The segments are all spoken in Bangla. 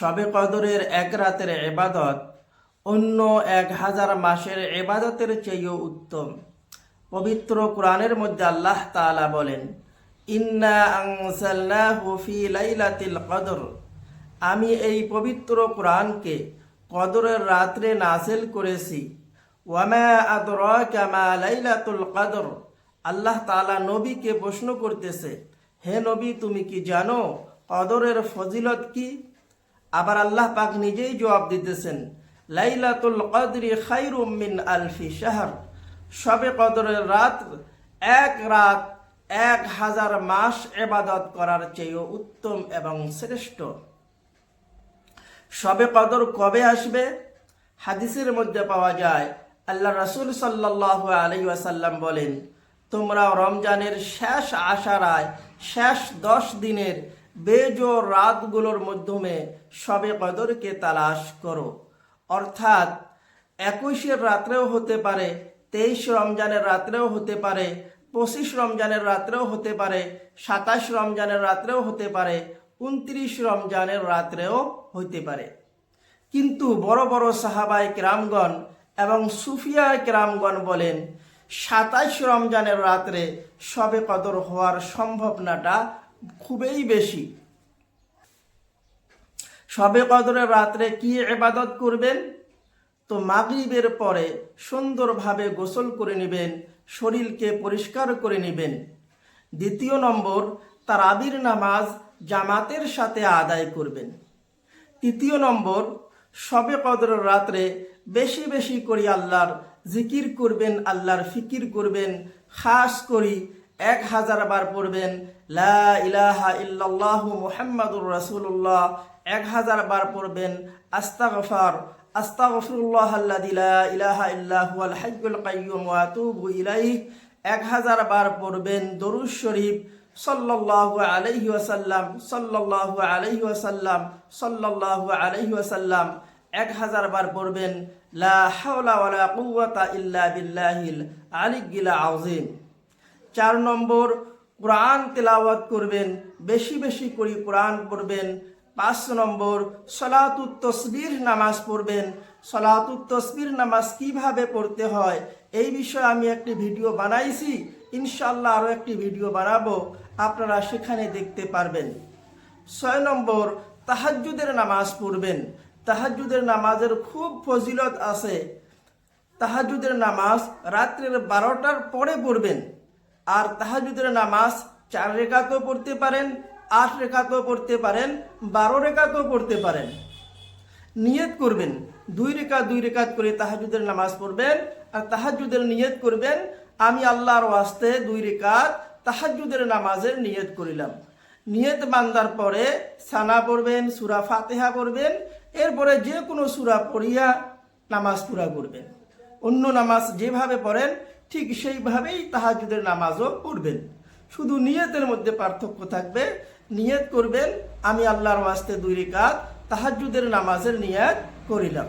শবে কদরের এক রাতের এবাদত, অন্য এক হাজার মাসের এবাদতের চেয়েও উত্তম। পবিত্র কোরআনের মধ্যে আল্লাহ তাআলা বলেন, ইন্না লাইলাতিল কদর। আমি এই পবিত্র কোরআনকে কদরের রাত্রে নাসেল করেছি। ওয়ামা আদরাকা মা লাইলাতুল কদর। আল্লাহ তাআলা নবীকে প্রশ্ন করতেছে, হে নবী, তুমি কি জানো কদরের ফজিলত কি? আবার আল্লাহ পাক নিজেই জবাব দিতেছেন, লাইলাতুল কদরি খাইরুম মিন আলফি শাহর। সবে কদরের রাত এক রাত এক হাজার মাস এবাদত করার চেয়েও উত্তম এবং শ্রেষ্ঠ। সবে কদর কবে আসবে? হাদিসের মধ্যে পাওয়া যায়, আল্লাহ রসুল সাল্লাহ আলী ওয়াসাল্লাম বলেন, তোমরা রমজানের শেষ আশারায়, শেষ দশ দিনের বেজোর রাতগুলোর মাধ্যমে সবে কদরকে তালাশ করো। অর্থাৎ, একুশের রাত্রেও হতে পারে, তেইশ রমজানের রাত্রেও হতে পারে, পঁচিশ রমজানের রাত্রেও হতে পারে, সাতাশ রমজানের রাত্রেও হতে পারে, উনত্রিশ রমজানের রাত্রেও হইতে পারে। কিন্তু বড় বড় সাহাবাই কেরামগণ এবং সুফিয়া কেরামগণ বলেন, সাতাশ রমজানের রাত্রে সবে কদর হওয়ার সম্ভাবনাটা খুবই বেশি। সবে কদরের রাত্রে কি এবাদত করবেন? তো মাগরিবের পরে সুন্দরভাবে গোসল করে নেবেন, শরীরকে পরিষ্কার করে নেবেন। দ্বিতীয় নম্বর তার আবির নামাজ জামাতের সাথে আদায় করবেন। তৃতীয় নম্বর, সবে কদরের রাত্রে বেশি বেশি করে আল্লাহর জিকির করবেন, আল্লাহর ফিকির করবেন, খাস করি এক হাজার বার পড়বেন, লা ইলাহা ইল্লাল্লাহু মুহাম্মাদুর রাসূলুল্লাহ। এক হাজার বার পড়বেন, আস্তাগফার। আস্তাগফিরুল্লাহ আল্লাযী লা ইলাহা ইল্লা হুয়াল হাইয়ুল কাইয়্যুম ওয়া আতুবু ইলাইহি। এক হাজার বার পড়বেন, দরুদ শরীফ। সাল্লাল্লাহু আলাইহি ওয়াসাল্লাম। সাল্লাল্লাহু আলাইহি ওয়াসাল্লাম। সাল্লাল্লাহু আলাইহি ওয়াসাল্লাম। এক হাজার বার পড়বেন, লা হাওলা ওয়ালা কুওয়াতা ইল্লা বিল্লাহিল আলিয়্যিল আযীম। চার নম্বর, কোরআন তেলাওয়াত করবেন, বেশি বেশি করে কোরআন পড়বেন। পাঁচ নম্বর সলাতুত তসবির নামাজ পড়বেন। সলাতুত তসবির নামাজ কীভাবে পড়তে হয়, এই বিষয়ে আমি একটি ভিডিও বানাইছি। ইনশাল্লাহ আরও একটি ভিডিও বানাবো, আপনারা সেখানে দেখতে পারবেন। ছয় নম্বর, তাহাজ্জুদের নামাজ পড়বেন। তাহাজ্জুদের নামাজের খুব ফজিলত আছে। তাহাজুদের নামাজ রাত্রের বারোটার পরে পড়বেন। আর তাহাজুদের নামাজ চার রেখাতেও পড়তে পারেন, আট রেখাতেও পড়তে পারেন, বারো রেখাতেও পড়তে পারেন। নিয়ত করবেন, দুই রেখা, দুই রেখাত করে তাহাজুদের নামাজ পড়বেন, আর তাহাজুদের নিয়ত করবেন, আমি আল্লাহর ওয়াস্তে দুই রেখাত তাহাজুদের নামাজের নিয়ত করিলাম। নিয়ত বান্দার পরে সানা পড়বেন, সুরা ফাতেহা পড়বেন, এরপরে যে কোনো সুরা পড়িয়া নামাজ পুরা করবেন। অন্য নামাজ যেভাবে পড়েন ঠিক সেইভাবেই তাহাজুদের নামাজও পড়বেন। শুধু নিয়তের মধ্যে পার্থক্য থাকবে। নিয়ত করবেন, আমি আল্লাহর ওয়াস্তে দুই রেখাত তাহাজুদের নামাজের নিয়ত করিলাম।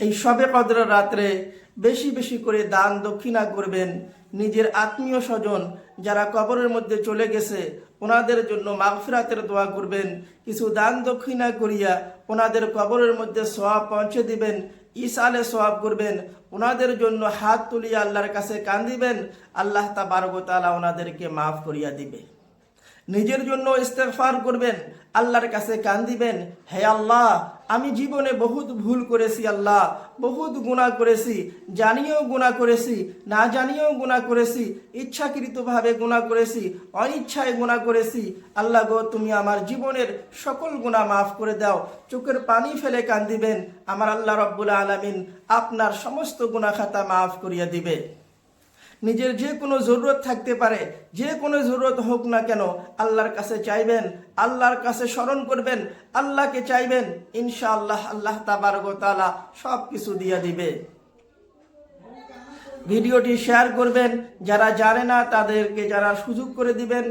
এই সবে কদরের রাত্রে বেশি বেশি করে দান দক্ষিণা করবেন। নিজের আত্মীয় স্বজন যারা কবরের মধ্যে চলে গেছে, ওনাদের জন্য মাগফিরাতের দোয়া করবেন। কিছু দান দক্ষিণা করিয়া ওনাদের কবরের মধ্যে সোয়াব পৌঁছে দিবেন ইসালে সোয়াব করবেন। ওনাদের জন্য হাত তুলিয়া আল্লাহর কাছে কান্দিবেন। আল্লাহ তা বারগতালা ওনাদেরকে মাফ করিয়া দিবে। নিজের জন্য ইস্তেফার করবেন, আল্লাহর কাছে কান দিবেন, হে আল্লাহ, আমি জীবনে বহুত ভুল করেছি আল্লাহ, বহুত গুণা করেছি জানিয়েও গুণা করেছি, না জানিয়েও গুণা করেছি, ইচ্ছাকৃতভাবে গুণা করেছি, অনিচ্ছায় গুণা করেছি, আল্লাহ গো, তুমি আমার জীবনের সকল গুণা মাফ করে দাও, চোখের পানি ফেলে কান দিবেন, আমার আল্লাহ রব্বুল আলমিন আপনার সমস্ত গুণা খাতা মাফ করিয়া দিবে। নিজের যে কোনো জরুরত থাকতে পারে, যে কোনো জরুরত হোক না কেন, আল্লাহর কাছে চাইবেন, আল্লাহর কাছে স্মরণ করবেন, আল্লাহকে চাইবেন, ইনশাআল্লাহ আল্লাহ তাবারগতালা সব কিছু দিয়ে দিবে। ভিডিওটি শেয়ার করবেন, যারা জানে না তাদেরকে যারা সুযোগ করে দিবেন